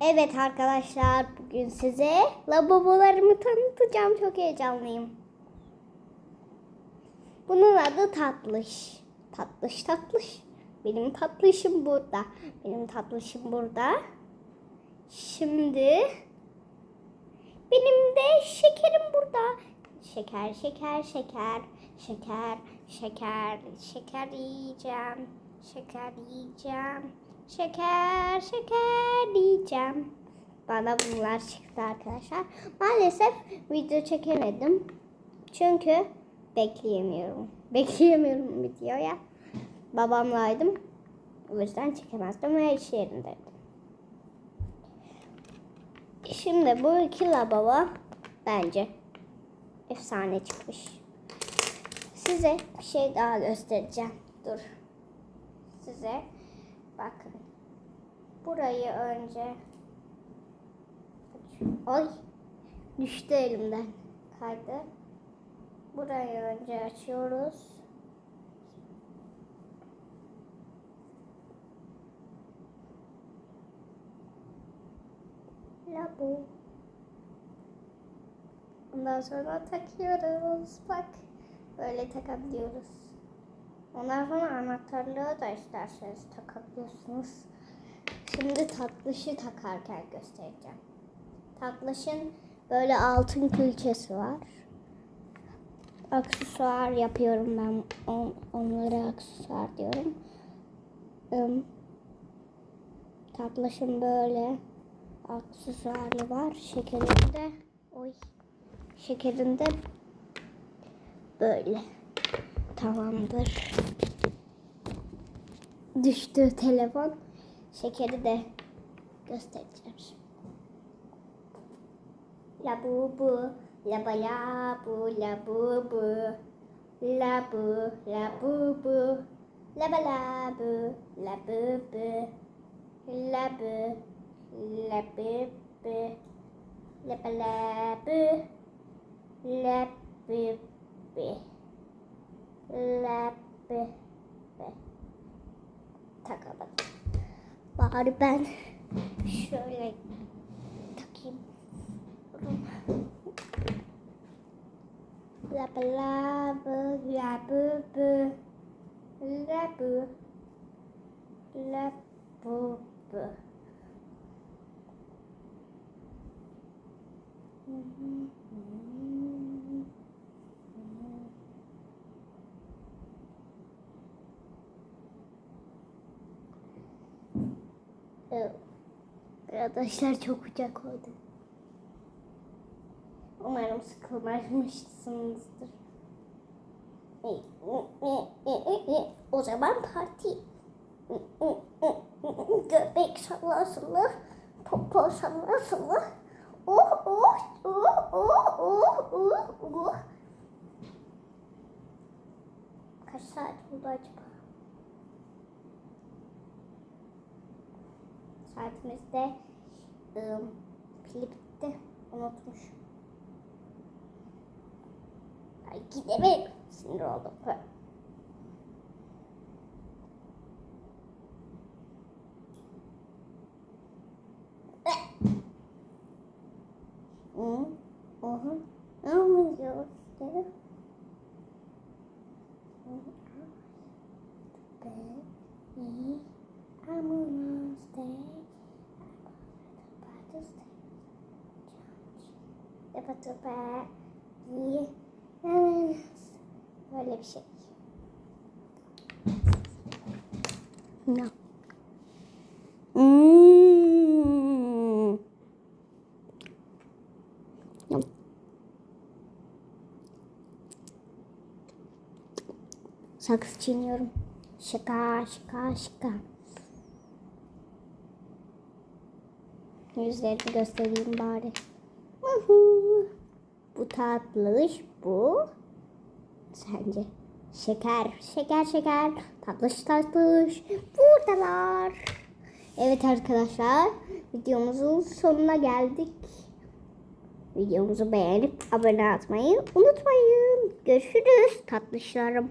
Evet arkadaşlar bugün size lavabolarımı tanıtacağım. Çok heyecanlıyım. Bunun adı tatlış. Tatlış tatlış. Benim tatlışım burada. Benim tatlışım burada. Şimdi benim de şekerim burada. Şeker, şeker, şeker, şeker, şeker, şeker yiyeceğim. Şeker yiyeceğim. Şeker, şeker yiyeceğim. Bana bunlar çıktı arkadaşlar. Maalesef video çekemedim. Çünkü bekleyemiyorum. Bekleyemiyorum videoya. Babamlaydım. O yüzden çekemezdim ve iş yerindeydim. Şimdi bu iki lavabo bence efsane çıkmış. Size bir şey daha göstereceğim. Dur. Size bakın. Burayı önce Ay düştü elimden. Kaydı. Burayı önce açıyoruz. Labu. Ondan sonra takıyoruz. Bak. Böyle takabiliyoruz. Ondan sonra anahtarlığı da isterseniz takabiliyorsunuz. Şimdi tatlışı takarken göstereceğim. Tatlışın böyle altın külçesi var. Aksesuar yapıyorum ben. On, onlara aksesuar diyorum. Im, tatlışın böyle aksesuarlı var. Şekerinde oy şekerinde böyle. Tamamdır. Düştü telefon. Şekeri de göstereceğim. La bu bu, la ba la bu, la bu bu, la bu, la bu bu, la ba la bu, la bu bu, la bu, la bu bu, la ba la bu, la bu bu, bu. Takamadım. Bari ben şöyle takayım. La ba la bu la bu bu la Evet. Arkadaşlar çok uçak oldu. Umarım sıkılmamışsınızdır. O zaman parti. Göbek salla. Popo salla salla. Oh oh oh oh oh oh oh. Kaç saat oldu acaba? Saatimizde ım, pili bitti. Unutmuş. Ay gidemedim. Sinir oldum. Hı. Ne oluyor? Ne? Baby, I'm gonna stay. Böyle bir şey. No. Mm. Yum. Sakız çiğniyorum. Şaka şaka şaka. Yüzlerini göstereyim bari. Bu tatlış bu. Sence? Şeker, şeker, şeker. Tatlış, tatlış. Buradalar. Evet arkadaşlar. Videomuzun sonuna geldik. Videomuzu beğenip abone olmayı unutmayın. Görüşürüz tatlışlarım.